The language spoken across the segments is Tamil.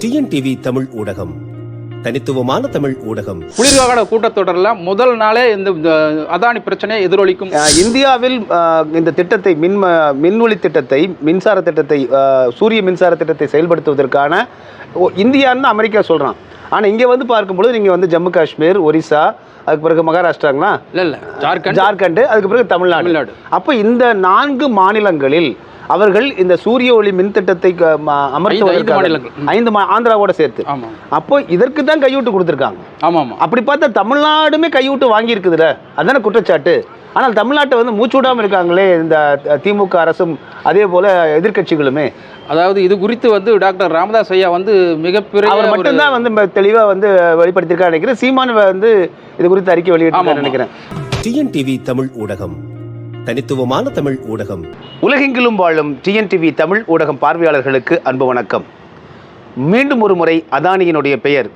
டிஎன்டிவி தமிழ் ஊடகம். தனித்துவமான தமிழ் ஊடகம். குளிர்கால கூட்டத்தொடரில் முதல் நாளே இந்த அதானி பிரச்சனையை எதிரொலிக்கும். இந்தியாவில் இந்த திட்டத்தை மின் மின்வெளி திட்டத்தை மின்சார திட்டத்தை சூரிய மின்சார திட்டத்தை செயல்படுத்துவதற்கான ஓ- இந்தியான்னு அமெரிக்கா சொல்கிறான் ஆனால் இங்கே வந்து பார்க்கும்பொழுது நீங்கள் வந்து ஜம்மு காஷ்மீர் ஒரிசா அதுக்கு பிறகு மகாராஷ்டிராங்களா? இல்லை இல்லை. ஜார்க்கண்ட். ஜார்க்கண்ட் அதுக்கு பிறகு தமிழ்நாடு. தமிழ்நாடு. அப்போ இந்த நான்கு மாநிலங்களில் அவர்கள் இந்த சூரிய ஒளி மின் திட்டத்தை க- ம- அமர்த்துவதற்காக மாநிலங்கள். ம். ஐந்து மா- ஆந்திராவோட சேர்த்து. ஆமாம் அப்போ இதற்கு தான் கையூட்டு கொடுத்துருக்காங்க. ஆமாம் ஆமாம் அப்படி பார்த்தா தமிழ்நாடுமே கைவிட்டு வாங்கியிருக்குதுல. அதானே குற்றச்சாட்டு. ஆனால் தமிழ்நாட்டை வந்து மூச்சூடாமல் இருக்காங்களே இந்த திமுக அரசும் அதே போல எதிர்க்கட்சிகளுமே. அதாவது இது குறித்து வந்து டாக்டர் ராமதாஸ் ஐயா வந்து மிகப்பெரிய அவர் மட்டும்தான் வந்து ம- தெளிவா வந்து வெளிப்படுத்தியிருக்காரு நினைக்கிறேன். சீமான் வந்து இது குறித்து அறிக்கை ஆமா. நினைக்கிறேன். டிஎன்டிவி தமிழ் ஊடகம். தனித்துவமான தமிழ் ஊடகம். உலகெங்கிலும் வாழும் டிஎன்டிவி தமிழ் ஊடகம் பார்வையாளர்களுக்கு அன்பு வணக்கம். மீண்டும் ஒரு முறை அதானியினுடைய பெயர்.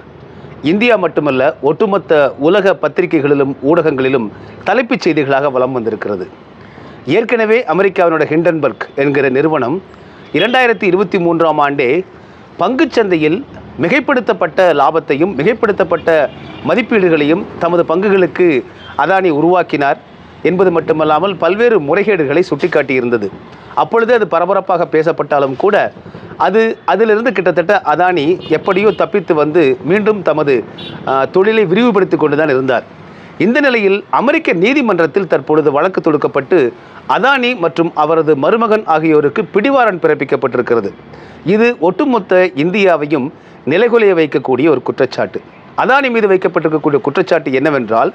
இந்தியா மட்டுமல்ல ஒட்டுமொத்த உலக பத்திரிகைகளிலும் ஊடகங்களிலும் தலைப்புச் செய்திகளாக வலம் வந்திருக்கிறது. ஏற்கனவே அமெரிக்காவினுடைய ஹிண்டன்பர்க் என்கிற நிறுவனம் இரண்டாயிரத்தி இருபத்தி மூன்றாம் ஆண்டே பங்குச் சந்தையில் மிகைப்படுத்தப்பட்ட லாபத்தையும் மிகைப்படுத்தப்பட்ட மதிப்பீடுகளையும் தமது பங்குகளுக்கு அதானி உருவாக்கினார். என்பது மட்டுமல்லாமல் பல்வேறு முறைகேடுகளை சுட்டிக்காட்டியிருந்தது. அப்பொழுது அது பரபரப்பாக பேசப்பட்டாலும் கூட அது அதிலிருந்து கிட்டத்தட்ட அதானி எப்படியோ தப்பித்து வந்து மீண்டும் தமது தொழிலை விரிவுபடுத்தி கொண்டு தான் இருந்தார். இந்த நிலையில் அமெரிக்க நீதிமன்றத்தில் தற்பொழுது வழக்கு தொடுக்கப்பட்டு அதானி மற்றும் அவரது மருமகன் ஆகியோருக்கு பிடிவாரன் பிறப்பிக்கப்பட்டிருக்கிறது. இது ஒட்டுமொத்த இந்தியாவையும் நிலைகுலைய வைக்கக்கூடிய ஒரு குற்றச்சாட்டு. அதானி மீது வைக்கப்பட்டிருக்கக்கூடிய குற்றச்சாட்டு என்னவென்றால்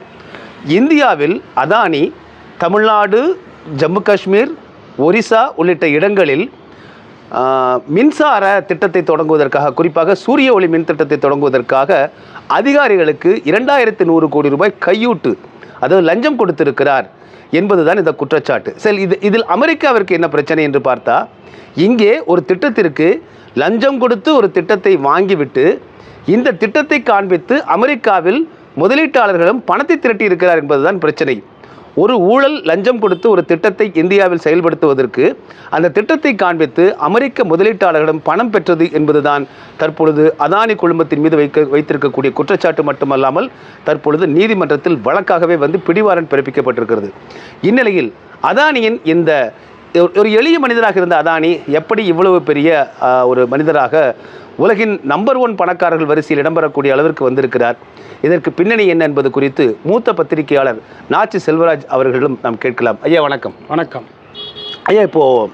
இந்தியாவில் அதானி தமிழ்நாடு ஜம்மு காஷ்மீர் ஒரிசா உள்ளிட்ட இடங்களில் மின்சார திட்டத்தை தொடங்குவதற்காக குறிப்பாக சூரிய ஒளி மின் திட்டத்தை தொடங்குவதற்காக அதிகாரிகளுக்கு இரண்டாயிரத்து நூறு கோடி ரூபாய் கையூட்டு அதாவது லஞ்சம் கொடுத்திருக்கிறார் என்பதுதான் இந்த குற்றச்சாட்டு. சரி இது இதில் அமெரிக்காவிற்கு என்ன பிரச்சனை என்று பார்த்தா இங்கே ஒரு திட்டத்திற்கு லஞ்சம் கொடுத்து ஒரு திட்டத்தை வாங்கிவிட்டு இந்த திட்டத்தை காண்பித்து அமெரிக்காவில் முதலீட்டாளர்களும் பணத்தை திரட்டி இருக்கிறார் என்பதுதான் பிரச்சனை. ஒரு ஊழல் லஞ்சம் கொடுத்து ஒரு திட்டத்தை இந்தியாவில் செயல்படுத்துவதற்கு அந்த திட்டத்தை காண்பித்து அமெரிக்க முதலீட்டாளர்களிடம் பணம் பெற்றது என்பதுதான் தற்பொழுது அதானி குழுமத்தின் மீது வைக்க வைத்திருக்கக்கூடிய குற்றச்சாட்டு மட்டுமல்லாமல் தற்பொழுது நீதிமன்றத்தில் வழக்காகவே வந்து பிடிவாரன் பிறப்பிக்கப்பட்டிருக்கிறது. இந்நிலையில் அதானியின் இந்த ஒரு- எளிய மனிதராக இருந்த அதானி எப்படி இவ்வளவு பெரிய ஒரு மனிதராக உலகின் நம்பர் ஒன் பணக்காரர்கள் வரிசையில் இடம்பெறக்கூடிய அளவிற்கு வந்திருக்கிறார். இதற்கு பின்னணி என்ன என்பது குறித்து மூத்த பத்திரிகையாளர் நாச்சி செல்வராஜ் அவர்களிடம் நாம் கேட்கலாம். ஐயா வணக்கம். வணக்கம். ஐயா இப்போ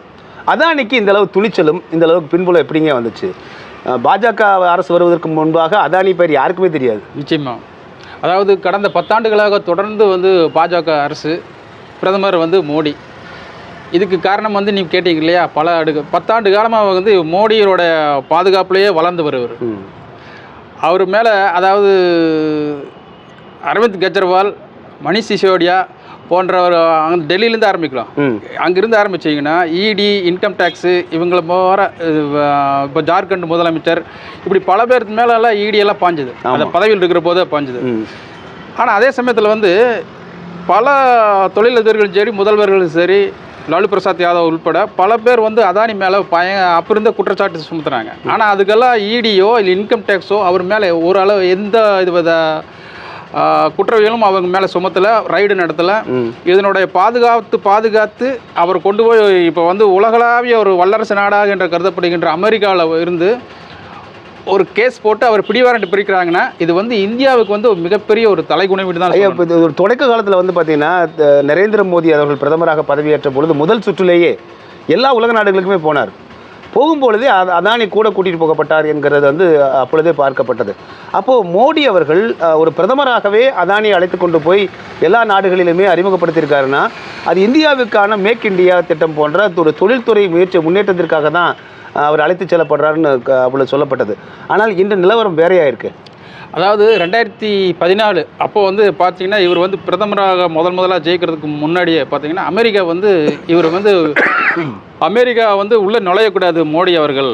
அதானிக்கு இந்த அளவு துணிச்சலும் இந்த அளவுக்கு பின்புலம் எப்படிங்க வந்துச்சு? பாஜக அரசு வருவதற்கு முன்பாக அதானி பேர் யாருக்குமே தெரியாது. நிச்சயமா. அதாவது கடந்த பத்தாண்டுகளாக தொடர்ந்து வந்து பாஜக அரசு பிரதமர் வந்து மோடி. இதுக்கு காரணம் வந்து நீங்கள் கேட்டீங்க இல்லையா? பல அடுக்கு பத்தாண்டு காலமாக வந்து மோடியோட பாதுகாப்புலேயே வளர்ந்து வருவர். அவர் மேலே அதாவது அரவிந்த் கெஜ்ரிவால் மணிஷ் சிசோடியா போன்றவர் அங்கே டெல்லியிலேருந்து ஆரம்பிக்கலாம். அங்கிருந்து ஆரம்பிச்சிங்கன்னா இடி இன்கம் டேக்ஸு இவங்கள போகிற இப்போ ஜார்க்கண்ட் முதலமைச்சர் இப்படி பல பேர் மேலெல்லாம் இடி எல்லாம் பாஞ்சுது. அந்த பதவியில் இருக்கிற போதே பாஞ்சுது. ஆனால் அதே சமயத்தில் வந்து பல தொழிலதிபர்களும் சரி முதல்வர்களும் சரி லாலு பிரசாத் யாதவ் உள்பட பல பேர் வந்து அதானி மேலே பய அப்போ இருந்த குற்றச்சாட்டு சுமத்துறாங்க ஆனால் அதுக்கெல்லாம் இடியோ இல்லை இன்கம் டேக்ஸோ அவர் மேலே ஓரளவு எந்த இது குற்றவியலும் அவங்க மேலே சுமத்தலை ரைடு நடத்தலை. இதனுடைய பாதுகாத்து பாதுகாத்து அவர் கொண்டு போய் இப்போ வந்து உலகளாவிய ஒரு வல்லரசு நாடாக என்று கருதப்படுகின்ற அமெரிக்காவில் இருந்து ஒரு கேஸ் போட்டு அவர் பிடிவாரண்ட் பிரிக்கிறாங்கன்னா இது வந்து இந்தியாவுக்கு வந்து ஒரு மிகப்பெரிய ஒரு தலைகுனிவிட்டு தான் ஐயா. இப்போ ஒரு தொடக்க காலத்தில் வந்து பார்த்தீங்கன்னா நரேந்திர மோடி அவர்கள் பிரதமராக பதவியேற்ற பொழுது முதல் சுற்றிலேயே எல்லா உலக நாடுகளுக்குமே போனார் போகும்பொழுதே அத- அதானி கூட கூட்டிகிட்டு போகப்பட்டார் என்கிறது வந்து அப்பொழுதே பார்க்கப்பட்டது அப்போது மோடி அவர்கள் ஒரு பிரதமராகவே அதானியை அழைத்து கொண்டு போய் எல்லா நாடுகளிலுமே அறிமுகப்படுத்தியிருக்காருன்னா அது இந்தியாவுக்கான மேக் இந்தியா திட்டம் போன்ற ஒரு தொழில்துறை முயற்சி முன்னேற்றத்திற்காக தான் அவர் அழைத்து செல்லப்படுறாருன்னு அப்பொழுது சொல்லப்பட்டது. ஆனால் இன்று நிலவரம் வேறையாக இருக்கு அதாவது ரெண்டாயிரத்தி பதினாலு அப்போ வந்து பார்த்தீங்கன்னா இவர் வந்து பிரதமராக முதல் முதலாக ஜெயிக்கிறதுக்கு முன்னாடியே பார்த்தீங்கன்னா அமெரிக்கா வந்து இவர் வந்து அமெரிக்கா வந்து உள்ளே நுழையக்கூடாது மோடி அவர்கள்.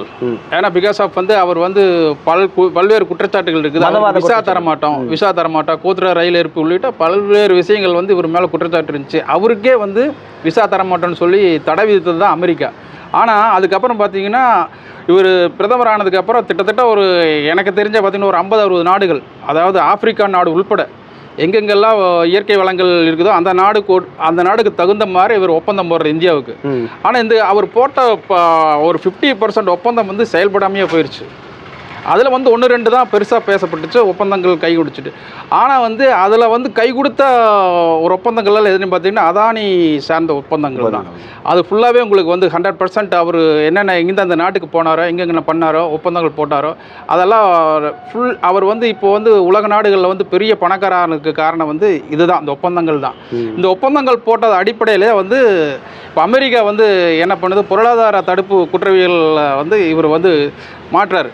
ஏன்னா பிகாஸ் ஆஃப் வந்து அவர் வந்து பல் கு- பல்வேறு குற்றச்சாட்டுகள் இருக்குது. விசா குற்றச்சாட்டு. தர மாட்டோம் விசா தர மாட்டோம் கூத்துற ரயில் இருப்பு உள்ளிட்ட பல்வேறு விஷயங்கள் வந்து இவர் மேலே குற்றச்சாட்டு இருந்துச்சு. அவருக்கே வந்து விசா தர மாட்டோம்னு சொல்லி தடை விதித்தது தான் அமெரிக்கா. ஆனால் அதுக்கப்புறம் பார்த்தீங்கன்னா இவர் பிரதமர் ஆனதுக்கு அப்புறம் கிட்டத்தட்ட ஒரு எனக்கு தெரிஞ்ச பார்த்தீங்கன்னா ஒரு ஐம்பது அறுபது நாடுகள் அதாவது ஆப்பிரிக்கா நாடு உள்பட எங்கெங்கெல்லாம் இயற்கை வளங்கள் இருக்குதோ அந்த ஒ- அந்த நாடுக்கு தகுந்த மாதிரி இவர் ஒப்பந்தம் போடுற இந்தியாவுக்கு. ஆனால் இந்த அவர் போட்ட ஒரு ஃபிஃப்டி பர்சன்ட் ஒப்பந்தம் வந்து செயல்படாமையே போயிடுச்சு அதில் வந்து ஒன்று ரெண்டு தான் பெருசாக பேசப்பட்டுச்சு ஒப்பந்தங்கள் கை கொடுத்துட்டு ஆனால் வந்து அதில் வந்து கை கொடுத்த ஒரு ஒப்பந்தங்கள் எதுன்னு பார்த்தீங்கன்னா அதானி சார்ந்த ஒப்பந்தங்கள் தான். அது ஃபுல்லாகவே உங்களுக்கு வந்து ஹண்ட்ரட் பர்சன்ட் அவர் என்னென்ன எங்கேருந்து அந்த நாட்டுக்கு போனாரோ எங்கெங்கே பண்ணாரோ ஒப்பந்தங்கள் போட்டாரோ அதெல்லாம் ஃபுல் அவர் வந்து இப்போ வந்து உலக நாடுகளில் வந்து பெரிய பணக்காரனுக்கு காரணம் வந்து இதுதான் இந்த ஒப்பந்தங்கள் தான். இந்த ஒப்பந்தங்கள் போட்டது அடிப்படையிலே வந்து இப்போ அமெரிக்கா வந்து என்ன பண்ணுது பொருளாதார தடுப்பு குற்றவியலில் வந்து இவர் வந்து மாற்றாரு.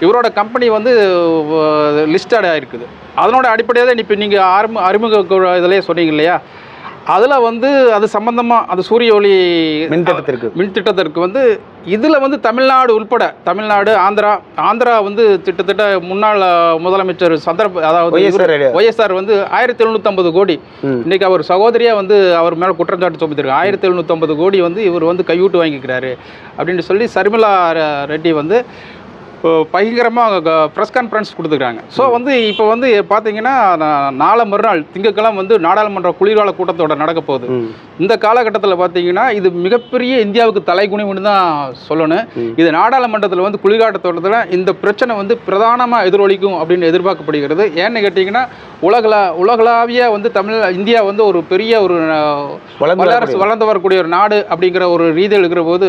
இவரோட கம்பெனி வந்து லிஸ்டட் ஆகிருக்குது அதனோட அடிப்படையாக தான் இப்போ நீங்கள் ஆரம்ப அறிமுக இதிலே சொன்னீங்க இல்லையா? அதில் வந்து அது சம்பந்தமாக அது சூரிய ஒளி மின் திட்டத்திற்கு மின் திட்டத்திற்கு வந்து இதில் வந்து தமிழ்நாடு உள்பட தமிழ்நாடு ஆந்திரா ஆந்திரா வந்து கிட்டத்தட்ட முன்னாள் முதலமைச்சர் சந்திர அதாவது ஒய்எஸ்ஆர் வந்து ஆயிரத்தி எழுநூற்றம்பது கோடி. ம். இன்னைக்கு அவர் சகோதரியா வந்து அவர் மேலே குற்றச்சாட்டு சுமத்திருக்காங்க ஆயிரத்தி எழுநூற்றம்பது கோடி வந்து இவர் வந்து கையூட்டு வாங்கிக்கிறாரு. அப்படின்னு சொல்லி சர்மிளா ரெட்டி வந்து பயங்கரமாக ப்ரெஸ் கான்ஃபரன்ஸ் கொடுத்துருக்காங்க. ஸோ வந்து இப்போ வந்து பார்த்தீங்கன்னா நாளை மறுநாள் திங்கட்கிழமை வந்து நாடாளுமன்ற குளிர்கால கூட்டத்தொடர் நடக்க போகுது. இந்த காலகட்டத்தில் பார்த்தீங்கன்னா இது மிகப்பெரிய இந்தியாவுக்கு தலைகுனிவுன்னு தான் சொல்லணும். இது நாடாளுமன்றத்தில் வந்து குளிர்காட்டத்தோட்டத்தில் இந்த பிரச்சனை வந்து பிரதானமாக எதிரொலிக்கும் அப்படின்னு எதிர்பார்க்கப்படுகிறது. ஏன்னு கேட்டிங்கன்னா உலகள உலகளாவிய வந்து தமிழ் இந்தியா வந்து ஒரு பெரிய ஒரு வளர்ந்து வரக்கூடிய- ஒரு நாடு அப்படிங்கிற ஒரு ரீதியில் இருக்கிற போது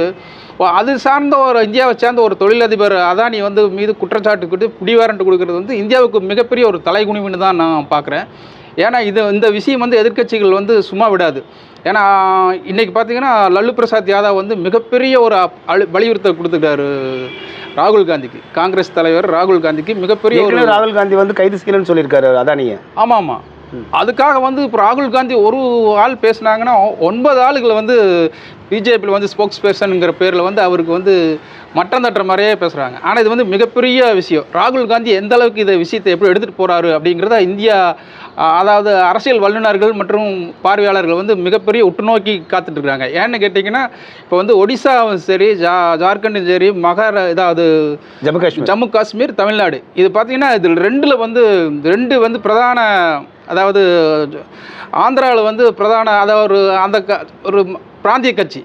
அது சார்ந்த ஒரு இந்தியாவை சேர்ந்த ஒரு தொழிலதிபர் அதானி வந்து மீது குற்றச்சாட்டுக்கிட்டு பிடிவாரண்ட் கொடுக்கறது வந்து இந்தியாவுக்கு மிகப்பெரிய ஒரு தலைகுனிவுன்னு தான் நான் பார்க்குறேன். ஏன்னா இது இந்த விஷயம் வந்து எதிர்க்கட்சிகள் வந்து சும்மா விடாது. ஏன்னா இன்னைக்கு பார்த்தீங்கன்னா லல்லு பிரசாத் யாதவ் வந்து மிகப்பெரிய ஒரு அப்- அழு வலியுறுத்தல் கொடுத்துட்டாரு ராகுல் காந்திக்கு. காங்கிரஸ் தலைவர் ராகுல் காந்திக்கு மிகப்பெரிய ஒரு ராகுல் காந்தி வந்து கைது செய்யலன்னு சொல்லியிருக்காரு அதானியை. ஆமாம் ஆமாம். அதுக்காக வந்து இப்போ ராகுல் காந்தி ஒரு ஆள் பேசுனாங்கன்னா ஒன்பது ஆளுகளை வந்து பிஜேபியில் வந்து ஸ்போக்ஸ் பர்சனுங்கிற பேரில் வந்து அவருக்கு வந்து மட்டம் தட்டுற மாதிரியே பேசுகிறாங்க ஆனால் இது வந்து மிகப்பெரிய விஷயம். ராகுல் காந்தி எந்த அளவுக்கு இந்த விஷயத்தை எப்படி எடுத்துகிட்டு போகிறாரு அப்படிங்கிறத இந்தியா அதாவது அரசியல் வல்லுநர்கள் மற்றும் பார்வையாளர்கள் வந்து மிகப்பெரிய உற்றுநோக்கி காத்துட்டு இருக்காங்க. ஏன்னு கேட்டிங்கன்னா இப்போ வந்து ஒடிசாவும் சரி ஜா ஜார்க்கண்டும் சரி மகாரா இதாவது ஜம்மு காஷ்மீர். ஜம்மு காஷ்மீர் தமிழ்நாடு. இது பார்த்தீங்கன்னா இதில் ரெண்டில் வந்து ரெண்டு வந்து பிரதான அதாவது ஆந்திராவில் வந்து பிரதான அதாவது ஒரு அந்த க ஒரு பிராந்திய கட்சி.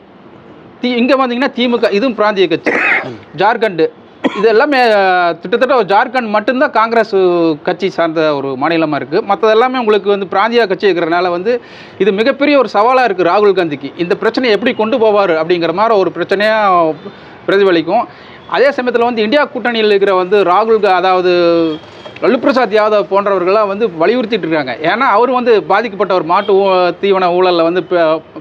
தி இங்கே பார்த்தீங்கன்னா திமுக இதுவும் பிராந்திய கட்சி. ஜார்க்கண்டு. இது எல்லாமே கிட்டத்தட்ட ஜார்க்கண்ட் மட்டும்தான் காங்கிரஸ் கட்சி சார்ந்த ஒரு மாநிலமாக இருக்குது மற்றது எல்லாமே உங்களுக்கு வந்து பிராந்திய கட்சி இருக்கிறனால வந்து இது மிகப்பெரிய ஒரு சவாலாக இருக்குது ராகுல் காந்திக்கு. இந்த பிரச்சனையை எப்படி கொண்டு போவார் அப்படிங்கிற மாதிரி ஒரு பிரச்சனையாக பிரதிபலிக்கும். அதே சமயத்தில் வந்து இந்தியா கூட்டணியில் இருக்கிற வந்து ராகுல் அதாவது லல்லு பிரசாத் யாதவ் போன்றவர்களாம் வந்து வலியுறுத்திட்டு இருக்காங்க. ஏன்னா அவர் வந்து பாதிக்கப்பட்ட ஒரு மாட்டு தீவன ஊழலில் வந்து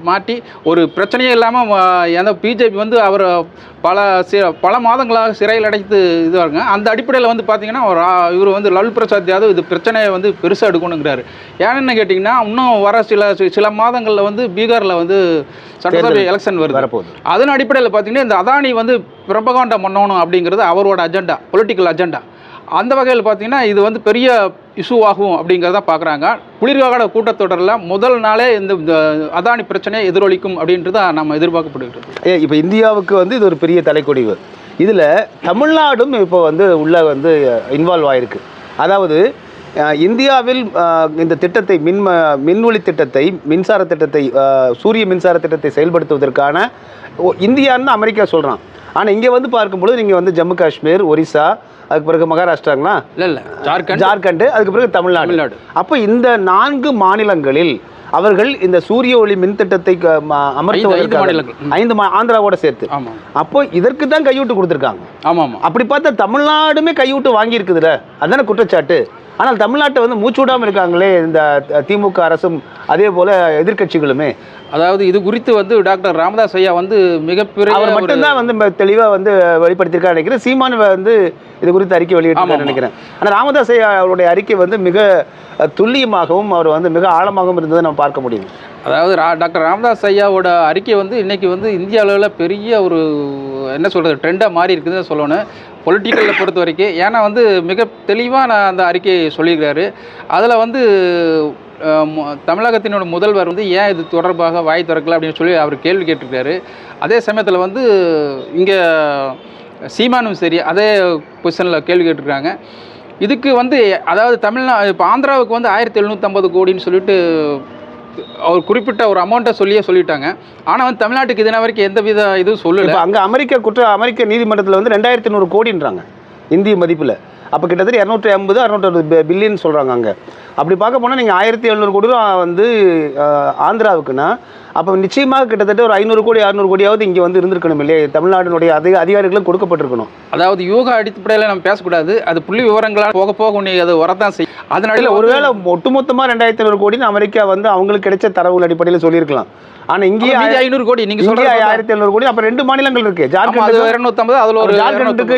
மாட்டி ஒரு பிரச்சனையே இல்லாமல் எந்த பிஜேபி வந்து அவர் பல சி பல மாதங்களாக சிறையில் அடைத்து இதுவாங்க அந்த அடிப்படையில் வந்து பார்த்தீங்கன்னா இவர் வந்து லல்லு பிரசாத் யாதவ் இது பிரச்சனையை வந்து பெருசாக எடுக்கணுங்கிறாரு. ஏன்னு கேட்டிங்கன்னா இன்னும் வர சில சில மாதங்களில் வந்து பீகாரில் வந்து சட்டசபை எலெக்ஷன் வருது. அதன் அடிப்படையில் பார்த்தீங்கன்னா இந்த அதானி வந்து பிரபகாண்டம் பண்ணணும் அப்படிங்கிறது அவரோட அஜெண்டா பொலிட்டிக்கல் அஜெண்டா அந்த வகையில் பார்த்தீங்கன்னா இது வந்து பெரிய இஷ்யூ ஆகும் அப்படிங்கிறத பார்க்குறாங்க. குளிர்கால கூட்டத்தொடரில் முதல் நாளே இந்த அதானி பிரச்சனையை எதிரொலிக்கும் அப்படின்றத நம்ம எதிர்பார்க்கப்படுகிறது. ஏ இப்போ இந்தியாவுக்கு வந்து இது ஒரு பெரிய தலைக்குடிவு. இதில் தமிழ்நாடும் இப்போ வந்து உள்ள வந்து இன்வால்வ் ஆயிருக்கு. அதாவது இந்தியாவில் இந்த திட்டத்தை மின் ம- திட்டத்தை மின்சார திட்டத்தை சூரிய மின்சார திட்டத்தை செயல்படுத்துவதற்கான ஓ- இந்தியான்னு அமெரிக்கா சொல்கிறான் ஆனால் இங்கே வந்து பார்க்கும்பொழுது நீங்கள் வந்து ஜம்மு காஷ்மீர் ஒரிசா அதுக்கு பிறகு மகாராஷ்டிராங்களா? இல்லை இல்லை. ஜார்க்கண்ட். ஜார்க்கண்ட் அதுக்கு பிறகு தமிழ்நாடு. தமிழ்நாடு. அப்போ இந்த நான்கு மாநிலங்களில் அவர்கள் இந்த சூரிய ஒளி மின் திட்டத்தை க- ம- அமர்த்துவதற்காக மாநிலங்கள். ம். ஐந்து ஆந்திராவோட சேர்த்து. அப்போ இதற்கு தான் கையூட்டு கொடுத்துருக்காங்க. ஆமாம் அப்படி பார்த்தா தமிழ்நாடுமே கையூட்டு வாங்கியிருக்குதுல. அதானே குற்றச்சாட்டு? ஆனால் தமிழ்நாட்டை வந்து மூச்சூடாமல் இருக்காங்களே இந்த திமுக அரசும் அதே போல எதிர்க்கட்சிகளுமே. அதாவது இது குறித்து வந்து டாக்டர் ராமதாஸ் ஐயா வந்து மிகப்பெரிய அவர் மட்டும்தான் வந்து ம- தெளிவா வந்து வெளிப்படுத்தியிருக்காரு நினைக்கிறேன். சீமான் வந்து இது குறித்து அறிக்கை ஆமா. நினைக்கிறேன். ஆனால் ராமதாஸ் ஐயா அவருடைய அறிக்கை வந்து மிக துல்லியமாகவும் அவர் வந்து மிக ஆழமாகவும் இருந்ததை நம்ம பார்க்க முடியும் அதாவது ரா டாக்டர் ராமதாஸ் ஐயாவோட அறிக்கை வந்து இன்னைக்கு வந்து இந்திய அளவில் பெரிய ஒரு என்ன சொல்கிறது ட்ரெண்டாக மாறி இருக்குதுன்னு சொல்லணும். பொலிட்டிக்கலில் பொறுத்த வரைக்கும் ஏன்னா வந்து மிக தெளிவாக நான் அந்த அறிக்கையை சொல்லியிருக்காரு அதில் வந்து தமிழகத்தினோட முதல்வர் வந்து ஏன் இது தொடர்பாக வாய் திறக்கல அப்படின்னு சொல்லி அவர் கேள்வி கேட்டிருக்காரு அதே சமயத்தில் வந்து இங்கே சீமானும் சரி அதே பொசிஷனில் கேள்வி கேட்டிருக்காங்க இதுக்கு வந்து அதாவது தமிழ்நா இப்போ ஆந்திராவுக்கு வந்து ஆயிரத்தி எழுநூற்றம்பது கோடின்னு சொல்லிட்டு அவர் குறிப்பிட்ட ஒரு அமௌண்ட்டை சொல்லியே சொல்லிட்டாங்க. ஆனால் வந்து தமிழ்நாட்டுக்கு இதன வரைக்கும் எந்த வித இதுவும் சொல்லலை. அங்கே அமெரிக்க குற்ற அமெரிக்க நீதிமன்றத்தில் வந்து ரெண்டாயிரத்தி நூறு கோடின்றாங்க இந்திய மதிப்பில். அப்போ கிட்டத்தட்ட இரநூற்றி ஐம்பது அறுநூற்றி பில்லியன் சொல்கிறாங்க அங்கே. அப்படி பார்க்க போனால் நீங்கள் ஆயிரத்தி எழுநூறு கோடி ரூபா வந்து ஆந்திராவுக்குன்னா அப்போ நிச்சயமாக கிட்டத்தட்ட ஒரு ஐநூறு கோடி அறுநூறு கோடியாவது இங்கே வந்து இருந்திருக்கணும் இல்லையா? தமிழ்நாட்டினுடைய அதிக அதிகாரிகளும் கொடுக்கப்பட்டிருக்கணும். அதாவது யோகா அடிப்படையில் நம்ம பேசக்கூடாது. அது புள்ளி விவரங்களால் போக போக உன்னை அது வரத்தான் செய்யும். அதனால ஒருவேளை ஒட்டுமொத்தமாக ரெண்டாயிரத்தி ஐநூறு கோடின்னு அமெரிக்கா வந்து அவங்களுக்கு கிடைச்ச தரவுகள் அடிப்படையில் சொல்லியிருக்கலாம். ஆனால் இங்கேயே ஐநூறு கோடி நீங்க இங்கே சொல்றது ஆயிரத்தி எழுநூறு கோடி அப்போ ரெண்டு மாநிலங்கள் இருக்கு. ஆமா, அது ஜார்க்கண்ட் இருநூத்தம்பது அதுல ஒரு ஜார்க்கண்டுக்கு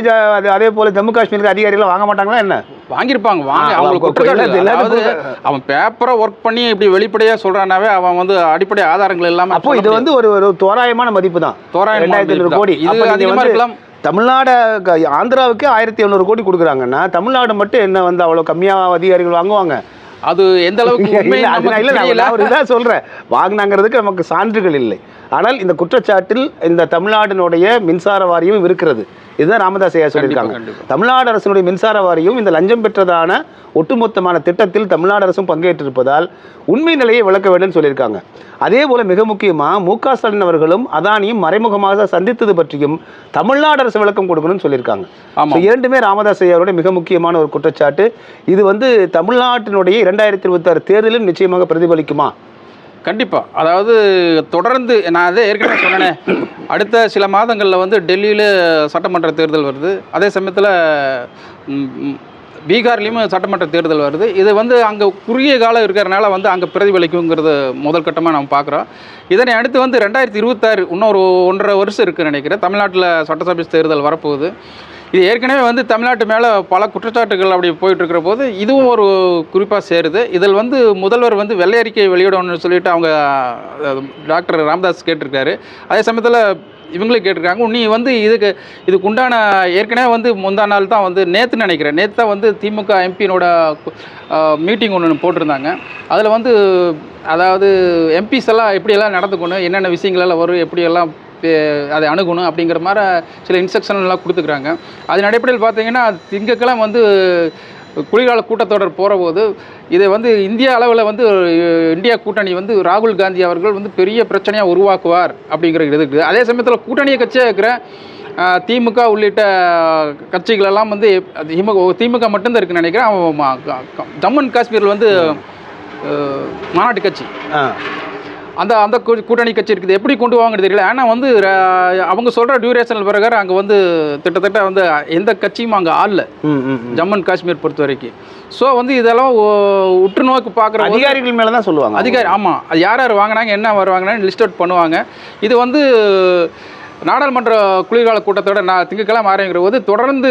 அதே போல ஜம்மு காஷ்மீருக்கு அதிகாரிகள் வாங்க மாட்டாங்களா என்ன? வாங்கியிருப்பாங்க வாங்க அவங்களுக்கு கொடுக்க- அவன் பேப்பரை ஒர்க் பண்ணி இப்படி வெளிப்படையா சொல்றானாவே அவன் வந்து அடிப்படை ஆதாரங்கள் இல்லாம அப்போ இது வந்து ஒரு ஒரு தோராயமான மதிப்பு தான். தோராயமா ரெண்டாயிரத்தி கோடி. இது அப்போ நீங்க அதிகமா வந்து இருக்கலாம். தமிழ்நாடு ஆந்திராவுக்கு ஆயிரத்தி எழுநூறு கோடி கொடுக்குறாங்கன்னா தமிழ்நாடு மட்டும் என்ன வந்து அவ்வளோ கம்மியாக அதிகாரிகள் வாங்குவாங்க? அது எந்த அளவுக்கு இல்ல, நான் சொல்றேன். வாங்கினாங்கிறதுக்கு நமக்கு சான்றுகள் இல்லை. ஆனால் இந்த குற்றச்சாட்டில் இந்த தமிழ்நாட்டினுடைய மின்சார வாரியம் இருக்கிறது. இதுதான் ராமதாஸ் ஐயா சொல்லியிருக்காங்க. தமிழ்நாடு அரசினுடைய மின்சார வாரியம் இந்த லஞ்சம் பெற்றதான ஒட்டுமொத்தமான திட்டத்தில் தமிழ்நாடு அரசும் பங்கேற்றிருப்பதால் உண்மை நிலையை விளக்க வேண்டும் சொல்லியிருக்காங்க. அதே போல மிக முக்கியமா மு க ஸ்டாலின் அவர்களும் அதானியும் மறைமுகமாக சந்தித்தது பற்றியும் தமிழ்நாடு அரசு விளக்கம் கொடுக்கணும்னு சொல்லியிருக்காங்க. இரண்டுமே ராமதாஸ் ஐயாவுடைய மிக முக்கியமான ஒரு குற்றச்சாட்டு. இது வந்து தமிழ்நாட்டினுடைய இரண்டாயிரத்தி இருபத்தாறு தேர்தலில் நிச்சயமாக பிரதிபலிக்குமா? கண்டிப்பாக அதாவது தொடர்ந்து நான் அதே ஏற்கனவே சொன்னேனே அடுத்த சில மாதங்களில் வந்து டெல்லியில் சட்டமன்ற தேர்தல் வருது. அதே சமயத்தில் பீகார்லேயும் சட்டமன்ற தேர்தல் வருது. இது வந்து அங்கே குறுகிய காலம் இருக்கிறனால வந்து அங்கே பிரதிபலிக்குங்கிறது முதல் கட்டமாக நம்ம பார்க்குறோம் இதனை அடுத்து வந்து ரெண்டாயிரத்தி இருபத்தாறு இன்னொரு ஒன்றரை வருஷம் இருக்குன்னு நினைக்கிறேன். தமிழ்நாட்டில் சட்டசபை தேர்தல் வரப்போகுது. இது ஏற்கனவே வந்து தமிழ்நாட்டு மேலே பல குற்றச்சாட்டுகள் அப்படி போயிட்டுருக்கிற போது இதுவும் ஒரு குறிப்பாக சேருது. இதில் வந்து முதல்வர் வந்து வெள்ளை அறிக்கை வெளியிடணும்னு சொல்லிட்டு அவங்க டாக்டர் ராமதாஸ் கேட்டிருக்காரு. அதே சமயத்தில் இவங்களும் கேட்டிருக்காங்க. நீ வந்து இதுக்கு இதுக்கு உண்டான ஏற்கனவே வந்து முந்தா நாள் தான் வந்து நேற்று நினைக்கிறேன். நேற்று தான் வந்து திமுக எம்பியினோட மீட்டிங் ஒன்று போட்டிருந்தாங்க. அதில் வந்து அதாவது எம்பிஸ் எல்லாம் எப்படியெல்லாம் நடந்துக்கணும் என்னென்ன விஷயங்கள் எல்லாம் வரும் எப்படியெல்லாம் அதை அணுகணும் அப்படிங்கிற மாதிரி சில இன்ஸ்ட்ரக்ஷன் எல்லாம் கொடுத்துக்கிறாங்க. அதன் அடிப்படையில் பார்த்தீங்கன்னா திங்கட்கிழமை வந்து குளிர்கால கூட்டத்தொடர் போகிற போது இதை வந்து இந்திய அளவில் வந்து இந்தியா கூட்டணி வந்து ராகுல் காந்தி அவர்கள் வந்து பெரிய பிரச்சனையாக உருவாக்குவார் அப்படிங்கிற இது இருக்குது. அதே சமயத்தில் கூட்டணியை கட்சியாக இருக்கிற திமுக உள்ளிட்ட கட்சிகள் எல்லாம் வந்து திமுக திமுக மட்டும்தான் இருக்குன்னு நினைக்கிறேன். ஜம்மு அண்ட் காஷ்மீரில் வந்து மாநாட்டு கட்சி. அந்த அந்த கூட்டணி கட்சி இருக்குது. எப்படி கொண்டு போவாங்கன்னு தெரியல. ஆனால் வந்து அவங்க சொல்கிற டியூரேஷன் பிரகாரம் அங்கே வந்து கிட்டத்தட்ட வந்து எந்த கட்சியும் அங்கே ம். ஜம்மு அண்ட் காஷ்மீர் பொறுத்த வரைக்கும். ஸோ வந்து இதெல்லாம் உற்று நோக்கி பார்க்குற அதிகாரிகள் மேல தான் சொல்லுவாங்க. அதிகாரி ஆமாம் அது யார் யார் வாங்கினாங்க என்ன வருவாங்கன்னு லிஸ்ட் அவுட் பண்ணுவாங்க. இது வந்து நாடாளுமன்ற குளிர்கால கூட்டத்தோட நான் திங்கக்கிழமை ஆரம்பிக்கிற போது தொடர்ந்து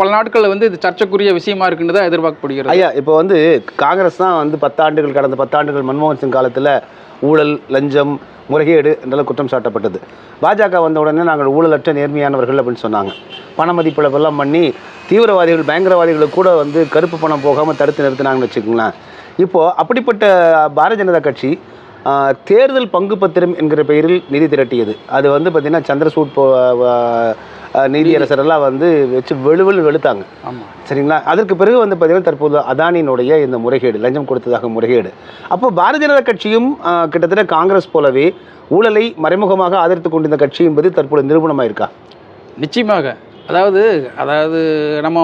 பல நாட்களில் வந்து இது சர்ச்சைக்குரிய விஷயமா இருக்குன்னு தான் எதிர்பார்க்கப்படுகிறது. ஐயா இப்போ வந்து காங்கிரஸ் தான் வந்து பத்தாண்டுகள் கடந்த பத்தாண்டுகள் மன்மோகன் சிங் காலத்தில் ஊழல் லஞ்சம் முறைகேடு என்றெல்லாம் குற்றம் சாட்டப்பட்டது. பாஜக வந்த உடனே நாங்கள் ஊழலற்ற நேர்மையானவர்கள் அப்படின்னு சொன்னாங்க. பண மதிப்பிழப்பெல்லாம் பண்ணி தீவிரவாதிகள் பயங்கரவாதிகளுக்கு கூட வந்து கருப்பு பணம் போகாமல் தடுத்து நிறுத்தினாங்கன்னு வச்சுக்கோங்களேன். இப்போது அப்படிப்பட்ட பாரதிய ஜனதா கட்சி தேர்தல் பங்கு பத்திரம் என்கிற பெயரில் நிதி திரட்டியது. அது வந்து பார்த்திங்கன்னா சந்திரசூட் போ ஆஹ், நீதியரசர் எல்லாம் வந்து வச்சு வெளுவெளு வெளுத்தாங்க. சரிங்களா? அதற்கு பிறகு வந்து பார்த்தீங்கன்னா தற்போது அதானியினுடைய இந்த முறைகேடு லஞ்சம் கொடுத்ததாக முறைகேடு. அப்போ பாரதிய ஜனதா கட்சியும் கிட்டத்தட்ட காங்கிரஸ் போலவே ஊழலை மறைமுகமாக ஆதரித்து கொண்டிருந்த கட்சி என்பது தற்போது நிரூபணமாக இருக்கா நிச்சயமாக. அதாவது அதாவது நம்ம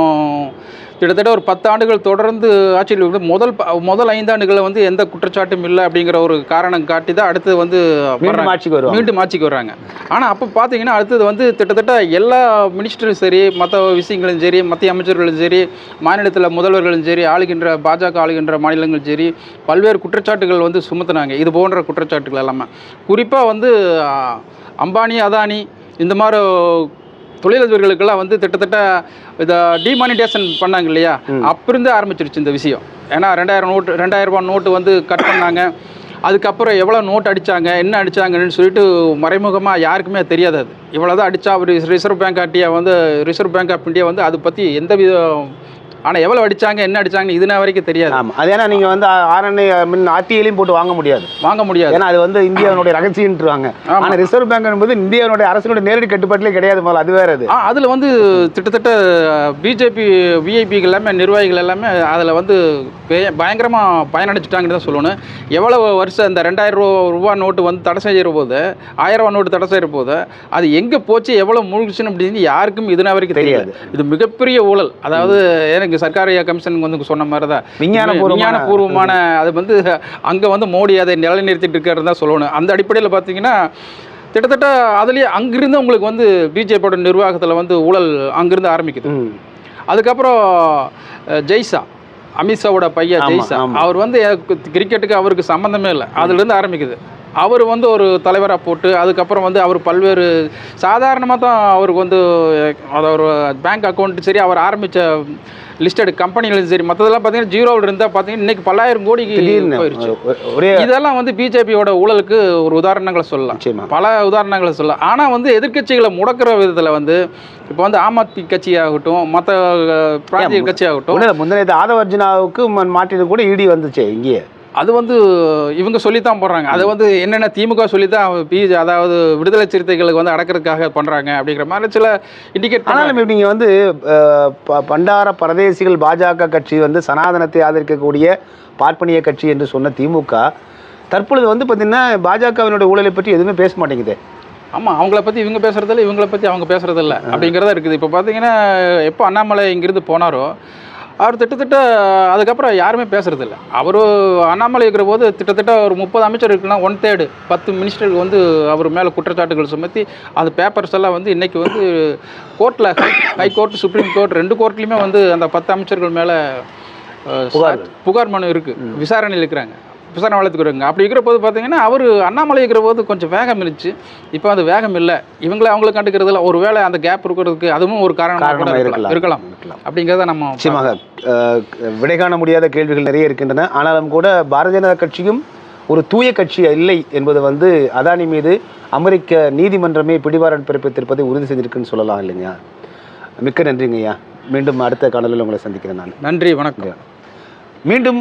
கிட்டத்தட்ட ஒரு பத்து ஆண்டுகள் தொடர்ந்து ஆட்சியில் முதல் முதல் ஐந்தாண்டுகளில் வந்து எந்த குற்றச்சாட்டும் இல்லை அப்படிங்கிற ஒரு காரணம் காட்டி தான் அடுத்து வந்து மீண்டும். ஆட்சிக்கு வருவாங்க. மீண்டும் ஆட்சிக்கு வர்றாங்க. ஆனால் அப்போ பார்த்தீங்கன்னா அடுத்தது வந்து கிட்டத்தட்ட எல்லா மினிஸ்டரும் சரி மற்ற விஷயங்களும் சரி மத்திய அமைச்சர்களும் சரி மாநிலத்தில் முதல்வர்களும் சரி ஆளுகின்ற பாஜக ஆளுகின்ற மாநிலங்களும் சரி பல்வேறு குற்றச்சாட்டுகள் வந்து சுமத்துனாங்க. இது போன்ற குற்றச்சாட்டுகள் எல்லாமே. குறிப்பாக வந்து அம்பானி அதானி இந்த மாதிரி தொழிலதிபர்களுக்கெல்லாம் வந்து கிட்டத்தட்ட இதை டிமானிட்டேஷன் பண்ணாங்க இல்லையா. அப்பிருந்து ஆரம்பிச்சிருச்சு இந்த விஷயம். ஏன்னா ரெண்டாயிரம் நோட்டு ரெண்டாயிரம் ரூபாய் நோட்டு வந்து கட் பண்ணாங்க. அதுக்கப்புறம் எவ்வளோ நோட் அடித்தாங்க என்ன அடித்தாங்கன்னு சொல்லிட்டு மறைமுகமாக யாருக்குமே தெரியாது அது. இவ்வளோ தான் அடித்தா அவர் ரிசர்வ் பேங்க் இந்தியா வந்து ரிசர்வ் பேங்க் ஆஃப் இந்தியா வந்து அதை பற்றி எந்த வித ஆனால் எவ்வளோ அடிச்சாங்க என்ன அடிச்சாங்க இதுனா வரைக்கும் தெரியாது. ஆமாம் அது ஏன்னா நீங்கள் வந்து ஆர்என்ஐ மின் ஆர்டிஐலையும் போட்டு வாங்க முடியாது. வாங்க முடியாது. ஏன்னா அது வந்து இந்தியாவினுடைய ரகசியன்ட்டுருவாங்க. ஆனால் ரிசர்வ் பேங்க் என்பது இந்தியாவுடைய அரசினுடைய நேரடி கட்டுப்பாட்டிலே கிடையாது முதல்ல அது வேற அது. அதில் வந்து கிட்டத்தட்ட பிஜேபி விஐபிகள் எல்லாமே நிர்வாகிகள் எல்லாமே அதில் வந்து பே- பயங்கரமா பயனடைச்சிட்டாங்கன்னு தான் சொல்லணும். எவ்வளவு வருஷம் இந்த ரெண்டாயிரம் ரூபா ரூபா நோட்டு வந்து தடை செய்கிற போது ஆயிரம் ரூபா நோட்டு தடை செய்கிற போது அது எங்கே போச்சு எவ்வளோ மூழ்கிச்சுன்னு அப்படின்னு யாருக்கும் இதுனா வரைக்கும் தெரியாது. இது மிகப்பெரிய ஊழல். அதாவது எனக்கு சர்க்காரிய கமிஷன் வந்து சொன்ன மாதிரி தான் விஞ்ஞானபூர்வமான- விஞ்ஞானபூர்வமான அது வந்து அங்கே வந்து மோடி அதை நிலைநிறுத்திட்டு இருக்காரு தான் சொல்லணும். அந்த அடிப்படையில் பார்த்தீங்கன்னா கிட்டத்தட்ட அதுலேயே அங்கிருந்து உங்களுக்கு வந்து பிஜேபியோட நிர்வாகத்தில் வந்து ஊழல் அங்கிருந்து ஆரம்பிக்குது. அதுக்கப்புறம் ஜெய்ஷா அமித்ஷாவோட பையன் ஜெய்ஷா. அவர் வந்து கிரிக்கெட்டுக்கு அவருக்கு சம்மந்தமே இல்லை. அதுலேருந்து ஆரம்பிக்குது. அவர் வந்து ஒரு தலைவராக போட்டு அதுக்கப்புறம் வந்து அவர் பல்வேறு சாதாரணமாக தான் அவருக்கு வந்து அது ஒரு பேங்க் அக்கௌண்ட் சரி அவர் ஆரம்பித்த லிஸ்டட் கம்பெனிகளும் சரி மற்றதெல்லாம் பார்த்தீங்கன்னா ஜீரோவில் இருந்தால் பார்த்தீங்கன்னா இன்னைக்கு பல்லாயிரம் கோடிக்கு ஒ- ஒரே இதெல்லாம் வந்து பிஜேபியோட ஊழலுக்கு ஒரு உதாரணங்களை சொல்லலாம். பல உதாரணங்களை சொல்லலாம். ஆனால் வந்து எதிர்க்கட்சிகளை முடக்கிற விதத்தில் வந்து இப்போ வந்து ஆம் ஆத்மி கட்சியாகட்டும் மற்ற பிராந்திய கட்சியாகட்டும் இல்லை முந்தின ஆதவ அர்ஜுனாவுக்கு ம- மாற்றினது கூட இடி வந்துச்சே இங்கேயே. அது வந்து இவங்க சொல்லித்தான் போடுறாங்க. அது வந்து என்னென்ன திமுக சொல்லித்தான் பிஜே அதாவது விடுதலை சிறுத்தைகளுக்கு வந்து அடக்கிறதுக்காக பண்ணுறாங்க அப்படிங்கிற மாதிரி சில இண்டிகேட் ஆனாலும் இப்ப நீங்க வந்து பண்டார பரதேசிகள் பாஜக கட்சி வந்து சனாதனத்தை ஆதரிக்கக்கூடிய பார்ப்பனிய கட்சி என்று சொன்ன திமுக தற்பொழுது வந்து பார்த்தீங்கன்னா பாஜகவினுடைய ஊழலை பற்றி எதுவுமே பேச மாட்டேங்குது. ஆமாம் அவங்கள பற்றி இவங்க பேசுறதில்ல இவங்கள பற்றி அவங்க பேசுறதில்ல அப்படிங்கிறதா இருக்குது. இப்போ பார்த்தீங்கன்னா எப்போ அண்ணாமலை இங்கிருந்து போனாரோ அவர் திட்டத்தட்ட அதுக்கப்புறம் யாருமே பேசுறதில்ல. அவர் அண்ணாமலை இருக்கிற போது திட்டத்தட்ட ஒரு முப்பது அமைச்சர் இருக்குன்னா ஒன் தேர்டு பத்து மினிஸ்டருக்கு வந்து அவர் மேலே குற்றச்சாட்டுகள் சுமத்தி அது பேப்பர்ஸ் எல்லாம் வந்து இன்னைக்கு வந்து கோர்ட்டில் ஹை கோர்ட் சுப்ரீம் கோர்ட் ரெண்டு கோர்ட்லேயுமே வந்து அந்த பத்து அமைச்சர்கள் மேலே புகார். புகார் மனு இருக்குது விசாரணையில் இருக்கிறாங்க. விசாரணை வளர்த்துக்கிறாங்க அப்படி இருக்கிற போது பார்த்தீங்கன்னா அவர் அண்ணாமலை இருக்கிற போது கொஞ்சம் வேகம் இருந்துச்சு. இப்போ அது வேகம் இல்லை. இவங்கள அவங்கள கண்டுக்கிறதுல ஒரு வேளை அந்த கேப் இருக்கிறதுக்கு அதுவும் ஒரு காரணமா இருக்கலாம். இருக்கலாம். இருக்கலாம். அப்படிங்கிறத நம்ம நிச்சயமாக விடை காண முடியாத கேள்விகள் நிறைய இருக்கின்றன. ஆனாலும் கூட பாரதிய ஜனதா கட்சியும் ஒரு தூய கட்சி இல்லை என்பது வந்து அதானி மீது அமெரிக்க நீதிமன்றமே பிடிவாரண்ட் பிறப்பித்திருப்பதை உறுதி செஞ்சிருக்குன்னு சொல்லலாம் இல்லைங்க மிக்க நன்றிங்க ஐயா மீண்டும் அடுத்த காணொலியில் உங்களை சந்திக்கிறேன் நான். நன்றி வணக்கம். மீண்டும்